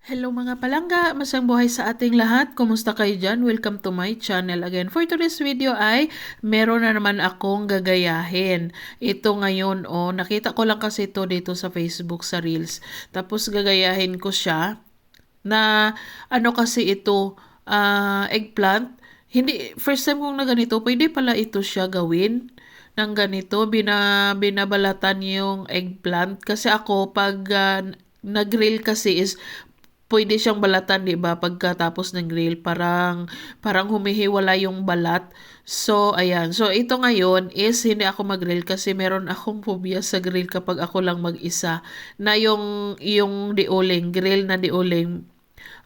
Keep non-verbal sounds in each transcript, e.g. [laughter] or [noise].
Hello mga palangga, masang buhay sa ating lahat. Kumusta kayo dyan? Welcome to my channel again. For today's video ay meron na naman akong gagayahin. Ito ngayon, oh, nakita ko lang kasi ito dito sa Facebook sa Reels. Tapos gagayahin ko siya na ano kasi ito, ah, eggplant. Hindi, first time kong na ganito, pwede pala ito siya gawin ng ganito, bina, binabalatan yung eggplant. Kasi ako, pag ah, nag-grill kasi is pwede siyang balatan, 'di ba? Pagkatapos ng grill, parang parang humihiwala yung balat. So, ayan. So, ito ngayon is hindi ako mag-grill kasi meron akong phobia sa grill kapag ako lang mag-isa. Na yung yung diuling, grill na diuling.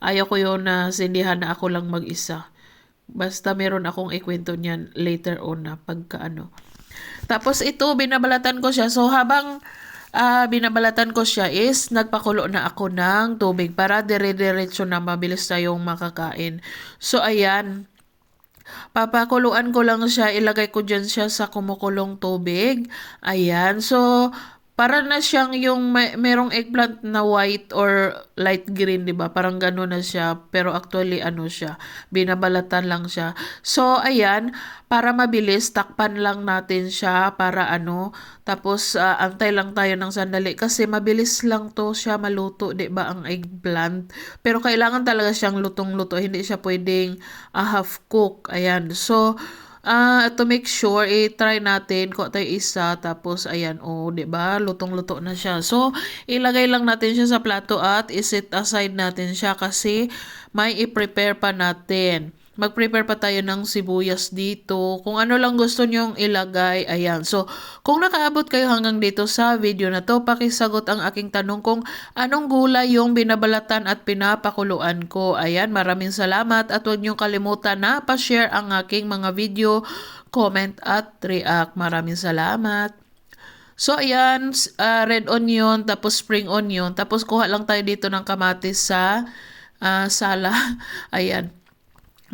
Ayaw ko yun na sindihan na ako lang mag-isa. Basta meron akong ikwento niyan later on na pagka ano. Tapos ito, binabalatan ko siya. So, habang ah, binabalatan ko siya is nagpakulo na ako ng tubig para dire-diretso na mabilis tayong makakain. So, ayan. Papakuluan ko lang siya, ilagay ko dyan siya sa kumukulong tubig. Ayan. So, para na siyang yung may, merong eggplant na white or light green, 'di ba? Parang gano'n na siya, pero actually ano siya, binabalatan lang siya. So ayan, para mabilis takpan lang natin siya para ano, tapos ah, antay lang tayo ng sandali kasi mabilis lang 'to siya maluto, 'di ba, ang eggplant. Pero kailangan talaga siyang lutong-luto, hindi siya pwedeng ah, half cook. Ayan. So Ah, to make sure, i-try natin ko tayo isa tapos ayan oh, 'di ba? Lutong-luto na siya. So, ilagay lang natin siya sa plato at i-set aside natin siya kasi may i-prepare pa natin. Mag-prepare pa tayo ng sibuyas dito. Kung ano lang gusto nyong ilagay, ayan. So, kung nakaabot kayo hanggang dito sa video na to, pakisagot ang aking tanong kung anong gulay yung binabalatan at pinapakuluan ko. Ayan, maraming salamat at huwag niyong kalimutan na pa-share ang aking mga video, comment at react. Maraming salamat. So, ayan, ah, red onion, tapos spring onion, tapos kuha lang tayo dito ng kamatis sa ah, sala. [laughs] Ayan.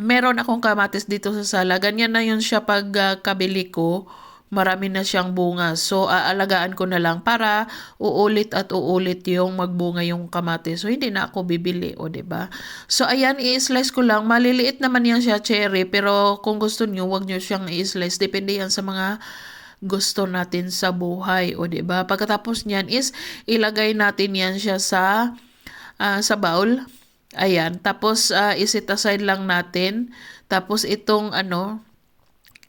Meron akong kamatis dito sa sala. Ganyan na yun siya pag ah, kabili ko. Marami na siyang bunga. So, aalagaan ko na lang para uulit at uulit yung magbunga yung kamatis. So, hindi na ako bibili, o, ba So, ayan, i-slice ko lang. Maliliit naman yan siya, cherry. Pero kung gusto nyo, wag nyo siyang i-slice. Depende yan sa mga gusto natin sa buhay, o, 'di ba Pagkatapos niyan is, ilagay natin yan siya sa, ah, sa bowl. Ayan, tapos ah, iset aside lang natin. Tapos itong ano,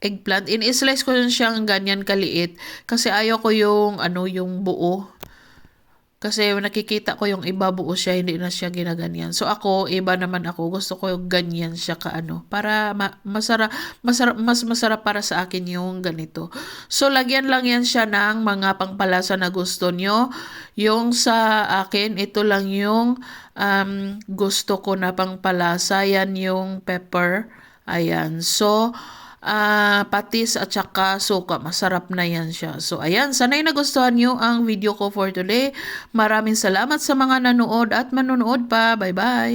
eggplant, in-slice ko siyang ganyan kaliit kasi ayaw ko yung ano, yung buo. Kasi nakikita ko yung iba buo siya, hindi na siya ginaganyan. So ako, iba naman ako, gusto ko yung ganyan siya kaano. Para ma- masarap, masarap, mas masarap para sa akin yung ganito. So lagyan lang yan siya ng mga pangpalasa na gusto nyo. Yung sa akin, ito lang yung um, gusto ko na pangpalasa. Yan yung pepper. Ayan. So, ah patis at saka suka. Masarap na yan siya. So, ayan. Sana'y nagustuhan nyo ang video ko for today. Maraming salamat sa mga nanood at manonood pa. Bye-bye!